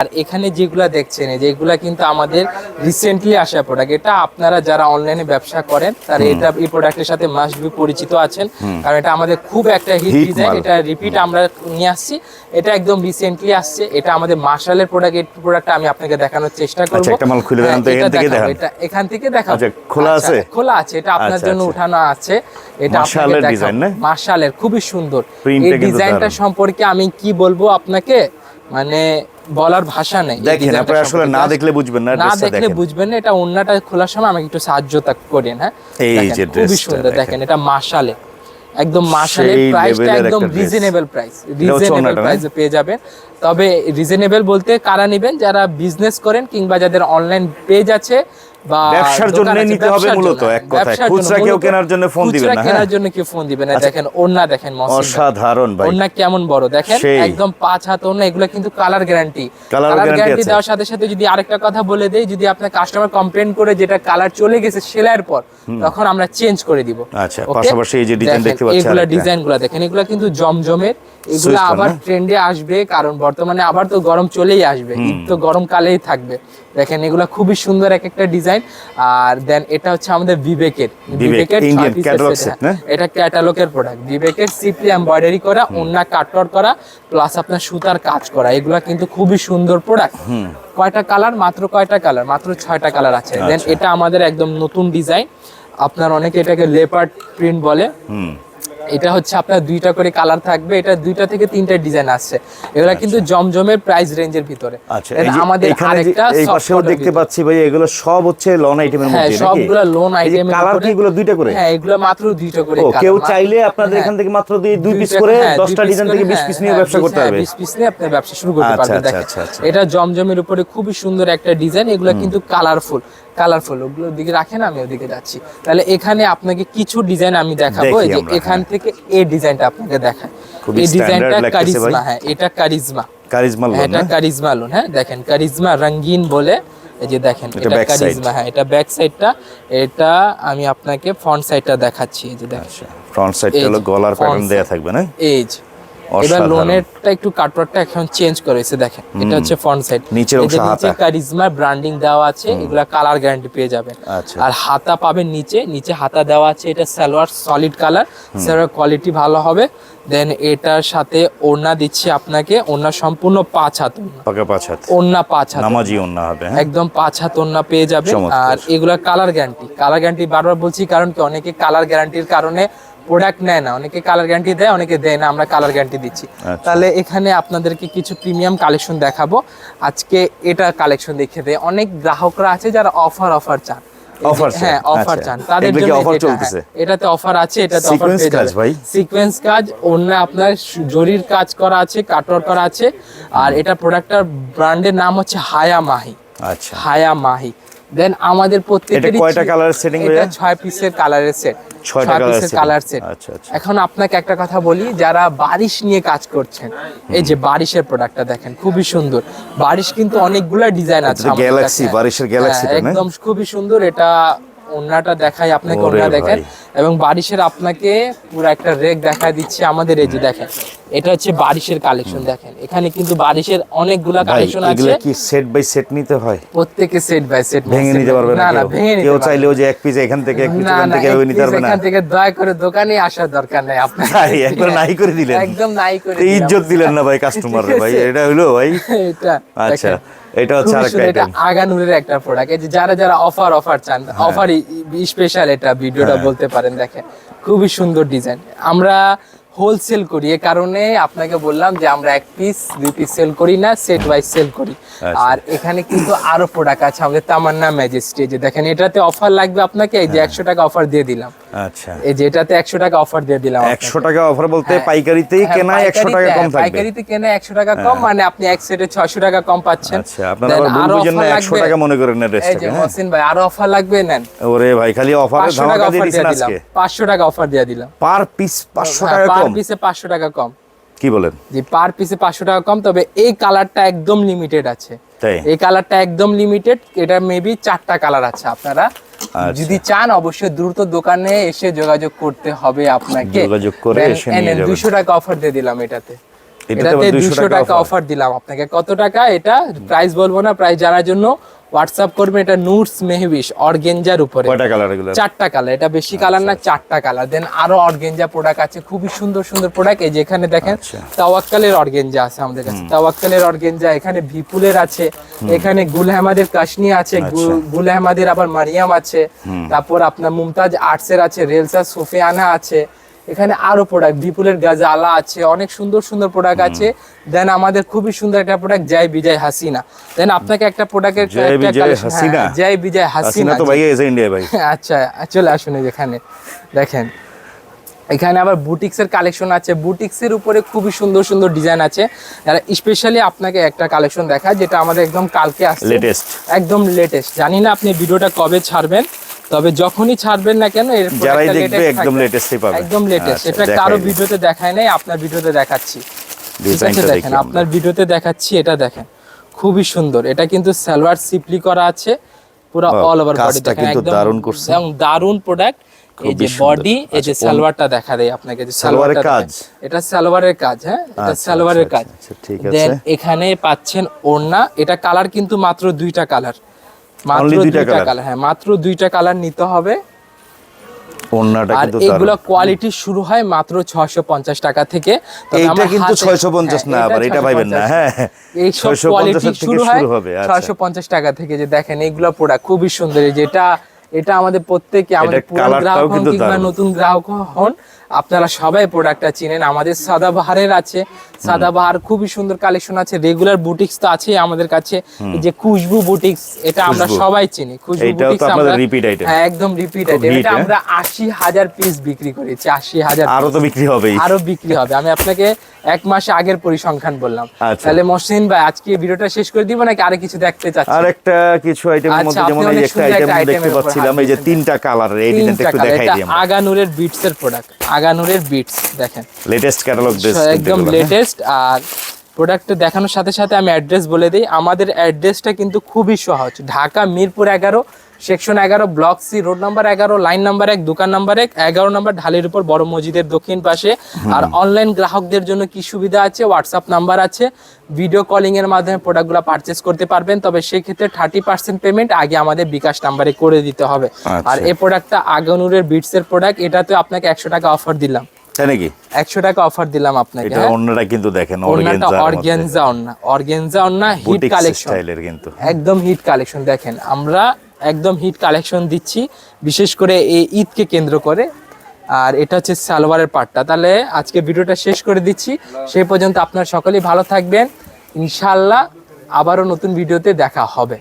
আর এখানে যেগুলা দেখছেন যেগুলা কিন্তু আমাদের রিসেন্টলি আসা প্রোডাক্ট এটা আপনারা যারা অনলাইনে ব্যবসা করেন তারা এটা এই প্রোডাক্টের সাথে মাস্ট বি পরিচিত আছেন। কারণ এটা আমাদের খুব একটা হিট ডিজাইন এটা রিপিট আমরা নিয়ে আসছি। এটা একদম রিসেন্টলি আসছে। এটা আমাদের মার্শালের প্রোডাক্ট এই প্রোডাক্টটা আমি আপনাকে দেখানোর চেষ্টা করব। আচ্ছা, একটা মাল খুলে দেখান তো, হ্যাঁ, এখান এটা থেকে দেখান। এটা এখান থেকে দেখাবো। আচ্ছা, খোলা আচ্ছা, আছে? খোলা আছে। এটা আপনার আচ্ছা, জন্য। উঠানো আছে। এটা মার্শালের design না? মার্শালের খুবই সুন্দর। এই ডিজাইনটা সম্পর্কে আমি কি বলব আপনাকে? মানে বলার ভাষা নেই। দেখেন আপনি আপনারা আসলে না দেখলে বুঝবেন না না দেখলে বুঝবেন না এটা ওন্নাটা খোলার সময় আমাকে একটু সাহায্য করেন হ্যাঁ? এই দেখেন, যে খুবই সুন্দর দেখেন এটা মাশালে। একদম মাসালের প্রাইসটা একদম। রিজনেবল প্রাইস রিজনেবল প্রাইসে পেয়ে যাবেন। তবে রিজনেবল বলতে কারা নেবেন? যারা বিজনেস করেন কিংবা যাদের অনলাইন পেজ আছে ব্যবসার জন্য নিতে হবে মূলত এক কথায়। খুচরা কেউ কেনার জন্য ফোন দিবেন না, হ্যাঁ? কেনার জন্য কেউ ফোন দিবেন? না দেখেন ওন্না দেখেন অসাধারণ ভাই। ওন্না কেমন বড়? দেখেন একদম পাঁচ হাত ওন্না এগুলো কিন্তু কালার গ্যারান্টি। কালার গ্যারান্টি দেওয়ার সাথে সাথে যদি আরেকটা কথা বলে দেই যদি আপনার কাস্টমার কমপ্লেন করে যেটা কালার চলে গেছে সেলাইয়ের পর তখন আমরা চেঞ্জ করে দিব। আচ্ছা? পাশাপাশি এই যে দেখেন, দেখতে পাচ্ছি এগুলা। ডিজাইনগুলো দেখেন এগুলা কিন্তু জমজমের এগুলো আবার ট্রেন্ডে আসবে কারণ বর্তমানে আবার তো গরম চলেই আসবে। ঈদ তো গরমকালেই থাকবে। দেখেন এগুলা খুবই সুন্দর এক একটা ডিজাইন আর দেন এটা হচ্ছে আমাদের বিবেকের বিবেকের? এটা। ক্যাটালগের প্রোডাক্ট বিবেকের সিপলি এমব্রয়ডারি করা ওন্না কাটর করা প্লাস আপনার সুতার কাজ করা। এগুলা কিন্তু খুবই সুন্দর প্রোডাক্ট কয়টা কালার মাত্র কয়টা কালার মাত্র ছয়টা কালার আছে। দেন আচ্ছা। এটা আমাদের একদম নতুন ডিজাইন আপনার অনেকে এটাকে লেপার্ড প্রিন্ট বলে। এটা হচ্ছে আপনার দুইটা করে কালার থাকবে এটা দুইটা থেকে তিনটা ডিজাইন আসছে এগুলা কিন্তু জমজমের প্রাইস রেঞ্জের ভিতরে। আচ্ছা আমাদের আরেকটা এই পাশেও দেখতে পাচ্ছি ভাই এগুলো সব হচ্ছে লন আইটেমের হ্যাঁ মধ্যে নাকি? সবগুলা লোন এই আইটেম কালার কি এগুলো দুইটা করে? হ্যাঁ এগুলো মাত্র দুইটা করে কেউ চাইলে আপনাদের হ্যাঁ, এখান থেকে মাত্র দুই দুই পিস করে হ্যাঁ, 10টা ডিজাইন থেকে 20 হ্যাঁ, পিস নিয়ে হ্যাঁ, ব্যবসা করতে হ্যাঁ, হবে। 20 পিস নিয়ে আপনি ব্যবসা শুরু করতে আচ্ছা, পারবেন। আচ্ছা, দেখেন আচ্ছা, আচ্ছা। এটা জমজমের উপরে খুবই সুন্দর একটা ডিজাইন এগুলো কিন্তু কালারফুল কালারফুল ওগুলো দিকে রাখেন আমি ওদিকে যাচ্ছি। তাহলে এখানে আপনাকে কিছু ডিজাইন আমি দেখাবো। এই যে এখান থেকে এই ডিজাইনটা আপনাকে দেখায়। এই ডিজাইনটা কারিজমা হ্যাঁ এটা কারিজমা। কারিজমা লোন হ্যাঁ, এটা কারিজমা লোন হ্যাঁ দেখেন কারিজমা রঙিন বলে এই যে দেখেন এটা। কারিজমা হ্যাঁ এটা ব্যাক সাইডটা এটা আমি আপনাকে ফ্রন্ট সাইডটা দেখাচ্ছি এই যে দেখেন। আচ্ছা ফ্রন্ট সাইডটা হলো গলার প্যাটার্ন দেয়া থাকবে না? এই যে এবার লোনেরটা একটু এখন চেঞ্জ করেছে দেখেন। এটা হচ্ছে ফ্রন্ট সাইড নিচের অংশ হাতা। কারিজমা ব্র্যান্ডিং দেওয়া আছে এগুলা কালার গ্যারান্টি পেয়ে যাবেন। আচ্ছা। আর হাতা পাবেন নিচে নিচে হাতা দেওয়া আছে এটা salwar solid colour salwar quality ভালো হবে। দেন এটার সাথে ওড়না দিচ্ছি আপনাকে। ওড়না সম্পূর্ণ পাঁচ হাত ওড়না। পাকা পাঁচ হাত। ওড়না পাঁচ হাত নামাজি ওন্না হবে হ্যাঁ? একদম পাঁচ হাত ওড়না পেয়ে যাবেন। আর এগুলা কালার গ্যারান্টি কালার গ্যারান্টি বারবার বলছি কারণ কি অনেকে কালার গ্যারান্টির কারণে প্রোডাক্ট নেয় না। অনেকে কালার গ্যারান্টি দেয় অনেকে দেয় না আমরা কালার গ্যারান্টি দিচ্ছি। আচ্ছা। তাহলে এখানে আপনাদেরকে কিছু প্রিমিয়াম কালেকশন দেখাবো। আজকে এটা কালেকশন দেখে দেয়। অনেক গ্রাহকরা আছে যারা অফার অফার চান। চান, হ্যাঁ অফার আচ্ছা। চান। তাদের জন্য চলতেছে? হ্যাঁ, এটাতে অফার আছে এটাতে অফার পেয়ে কাজ ভাই? সিকোয়েন্স কাজ অন্য আপনার জরির কাজ করা আছে কাটওয়ার করা আছে। আর এটা প্রোডাক্টটার ব্র্যান্ডের নাম হচ্ছে হায়া মাহি আচ্ছা। হায়া মাহি দেন আমাদের প্রত্যেকটা কয়টা কালার সেটিং এটা ভাইয়া? ছয় পিসের কালারের সেট ছয়টা পিসের কালার সেট আচ্ছা। এখন আপনাকে একটা কথা বলি যারা বারিশ নিয়ে কাজ করছেন এই যে বারিশের প্রোডাক্টটা দেখেন খুবই সুন্দর বারিশ কিন্তু অনেকগুলা ডিজাইন আছে গ্যালাক্সি বারিশের না? একদম খুবই সুন্দর এটা ওন্নাটা দেখাই আপনাকে ওন্না দেখেন। এবং বারিশের আপনাকে পুরো একটা রেক দেখায় দিচ্ছে আমাদের এই যে দেখেন। এটা হচ্ছে বারিশের কালেকশন দেখেন। এখানে কিন্তু বারিশের অনেকগুলা কালেকশন আছে এগুলো কি সেট বাই সেট নিতে হয়? প্রত্যেকে সেট বাই সেট ভেঙে নিতে পারবে না না? ভেঙে নিতে কেউ চাইলেও যে এক পিস এখান থেকে এক পিস এখান থেকে ওই নিতে পারবে না। এখান থেকে দয়া করে দোকানে আসার দরকার নেই। আপনার তাই একবার নাই করে দিলেন। একদম নাই করে ইজ্জত দিলেন না ভাই কাস্টমার ভাই। এটা হলো ভাই। এটা আচ্ছা। এটা হচ্ছে আরেকটা এটা আগানুরের একটা প্রোডাক্ট এই যে যারা যারা অফার অফার চান হ্যাঁ। অফার স্পেশাল এটা ভিডিওটা বলতে পারেন দেখেন। খুবই সুন্দর ডিজাইন আমরা হোলসেল করি এ কারণে আপনাকে বললাম যে আমরা এক পিস দুই পিস সেল করি না সেট ওয়াইজ সেল করি। আচ্ছা। আর এখানে কিন্তু আরও প্রোডাক্ট আছে আমাদের তামান্না ম্যাজেস্টি যে দেখেন এটাতে অফার লাগবে আপনাকে এই যে হ্যাঁ। একশো টাকা অফার দিয়ে দিলাম। আচ্ছা। এই যে এটাতে একশো টাকা অফার দিয়ে দিলাম আপনাকে। একশো টাকা অফার বলতে হ্যাঁ। পাইকারিতেই হ্যাঁ, কেনায় একশো টাকা কম থাকবে। পাইকারিতে কেনে একশো টাকা কম মানে আপনি এক সেটে ছয়শো টাকা কম পাচ্ছেন। আচ্ছা আপনারা offer একশো টাকা মনে করেন না হ্যাঁ। মহসিন ভাই আরও অফার লাগবে নেন। ওরে ভাই খালি অফারে ধামাকা দিয়ে দিছেন আজকে? পাঁচশো টাকা অফার দিয়ে দিলাম। পার পিস পাঁচশো হ্যাঁ, টাকা পার পিসে পাঁচশো টাকা কম। কি বলেন? যে পার পিসে পাঁচশো টাকা কম তবে এই কালারটা একদম লিমিটেড আছে। এই কালারটা একদম লিমিটেড এটা মেবি চারটা কালার আছে আপনারা। যদি চান অবশ্যই দ্রুত দোকানে এসে যোগাযোগ করতে হবে আপনাকে। যোগাযোগ করে এসে নিয়ে যাবেন। দুশো টাকা অফার দিয়ে দিলাম এটাতে। এটাতে এটাতে 200 দুশো টাকা টাকা অফার দিলাম আপনাকে। কত টাকা? এটা প্রাইস বলব না প্রাইস জানার জন্য হোয়াটসঅ্যাপ করবেন এটা নুটস মেহবিশ অর্গেঞ্জার উপরে। কয়টা কালার এগুলো? চারটা কালার এটা বেশি কালার আচ্ছা, না চারটা কালার দেন আরও অর্গেঞ্জা প্রোডাক্ট আছে খুবই সুন্দর সুন্দর প্রোডাক্ট এই যেখানে দেখেন আচ্ছা। তাওয়াক্কালের অর্গেঞ্জা আছে আমাদের কাছে। তাওয়াক্কালের অর্গেঞ্জা এখানে ভিপুলের আছে এখানে গুল আহমাদের কাশনি আছে আচ্ছা। গু- গুল আহমাদের আবার মারিয়াম আছে। তারপর আপনার মুমতাজ আর্টসের আছে রেলসা সোফিয়ানা আছে। এখানে আরও প্রোডাক্ট বিপুলের গাজালা আছে অনেক সুন্দর সুন্দর প্রোডাক্ট আছে। দেন আমাদের খুবই সুন্দর একটা প্রোডাক্ট জয় বিজয় হাসিনা। দেন আপনাকে একটা প্রোডাক্টের জয় বিজয় হাসিনা? জয় বিজয় হাসিনা তো ভাই এসে ইন্ডিয়া ভাই। আচ্ছা চলে আসুন এখানে। দেখেন এখানে আবার বুটিক্সের কালেকশন আছে। বুটিক্সের উপরে খুবই সুন্দর সুন্দর ডিজাইন আছে। যারা স্পেশালি আপনাকে একটা কালেকশন দেখায় যেটা আমাদের একদম কালকে আসছে। Latest। একদম লেটেস্ট জানি না আপনি ভিডিওটা কবে ছাড়বেন। তবে যখনই ছাড়বেন না কেন এর যারাই দেখবে একদম লেটেস্টই পাবে। একদম লেটেস্ট আচ্ছা, এটা কারও। ভিডিওতে দেখায় নাই আপনার ভিডিওতে দেখাচ্ছি। ডিজাইনটা আছে দেখেন আপনার ভিডিওতে দেখাচ্ছি এটা দেখেন। খুবই সুন্দর। এটা কিন্তু সালোয়ার সিপলি করা আছে পুরো অল ওভার বডি দেখেন একদম দারুণ করছে। একদম দারুণ প্রোডাক্ট এই যে বডি এই যে আচ্ছা, সালোয়ারটা দেখা দেয় আপনাকে যে সালোয়ারের সালোয়ারটা কাজ? এটা সালোয়ারের কাজ হ্যাঁ? এটা আচ্ছা, সালোয়ারের কাজ। ঠিক দেন এখানে পাচ্ছেন ওড়না। এটা কালার কিন্তু মাত্র দুইটা কালার মাত্র দুইটা কালার হ্যাঁ মাত্র দুইটা কালার নিতে হবে। ওন্নাটা কিন্তু এগুলো কোয়ালিটি শুরু হয় মাত্র ছয়শো পঞ্চাশ টাকা থেকে। তবে কিন্তু 650 না আবার, এটা পাইবেন না, হ্যাঁ। এই কোয়ালিটি শুরু শুরু হয় হবে। ছয়শো পঞ্চাশ টাকা থেকে যে দেখেন প্রোডাক্ট খুবই সুন্দর। যেটা এটা আমাদের প্রত্যেকে আমাদের পুরান গ্রাহক কিংবা নতুন গ্রাহক হন আপনারা সবাই প্রোডাক্টটা চিনেন। আমাদের সাদাবাহারের আছে। সাদাবাহার খুবই সুন্দর কালেকশন আছে। রেগুলার বুটিক্স তো আছে আমাদের কাছে। যে খুশবু বুটিক্স এটা আমরা সবাই চিনি। খুশবু বুটিক্স আমরা repeat item। হ্যাঁ একদম রিপিট আইটেম এটা? আমরা আশি হাজার পিস বিক্রি করেছি। আশি হাজার আরও তো বিক্রি হবেই। আরও বিক্রি হবে। আমি আপনাকে এক মাস আগের পরিসংখ্যান বললাম। আচ্ছা। তাহলে মহসিন ভাই আজকে ভিডিওটা শেষ করে দিব নাকি আরে কিছু দেখতে চাচ্ছি আর একটা কিছু আইটেমের আচ্ছা, মধ্যে যেমন এই একটা আইটেম দেখতে পাচ্ছিলাম এই যে তিনটা কালার এই ডিজাইনটা একটু দেখাই দিই আমরা। আগানুরের বিটস এর প্রোডাক্ট আগানুরের বিটস দেখেন। লেটেস্ট ক্যাটালগ একদম লেটেস্ট আর প্রোডাক্ট দেখানোর সাথে সাথে আমি অ্যাড্রেস বলে দিই। আমাদের অ্যাড্রেসটা কিন্তু খুবই সহজ। ঢাকা মিরপুর এগারো সেকশন এগারো ব্লক সি রোড নাম্বার এগারো লাইন নাম্বার এক দোকান নাম্বার এক এগারো নাম্বার ঢালের উপর বড় মসজিদের দক্ষিণ পাশে। আর অনলাইন গ্রাহকদের জন্য কি সুবিধা আছে? হোয়াটসঅ্যাপ নাম্বার আছে। ভিডিও কলিং এর মাধ্যমে প্রোডাক্টগুলো পারচেস করতে পারবেন। তবে সেক্ষেত্রে থার্টি পার্সেন্ট পেমেন্ট আগে আমাদের বিকাশ নাম্বারে করে দিতে হবে। আচ্ছা। আর এই প্রোডাক্টটা আগানুরের বিটস এর প্রোডাক্ট এটাতে আপনাকে একশো টাকা অফার দিলাম। তাই নাকি? একশো টাকা অফার দিলাম আপনাকে এটা হ্যাঁ? অন্যটা কিন্তু দেখেন অর্গেনজা অর্গেনজা ওড়না অর্গেনজা ওড়না হিট কালেকশন কিন্তু। একদম হিট কালেকশন দেখেন আমরা একদম হিট কালেকশন দিচ্ছি বিশেষ করে এই ঈদকে কেন্দ্র করে। আর এটা হচ্ছে সালোয়ারের পার্টটা তাহলে আজকে ভিডিওটা শেষ করে দিচ্ছি। সেই পর্যন্ত আপনার সকলেই ভালো থাকবেন। ইনশাল্লাহ আবারও নতুন ভিডিওতে দেখা হবে।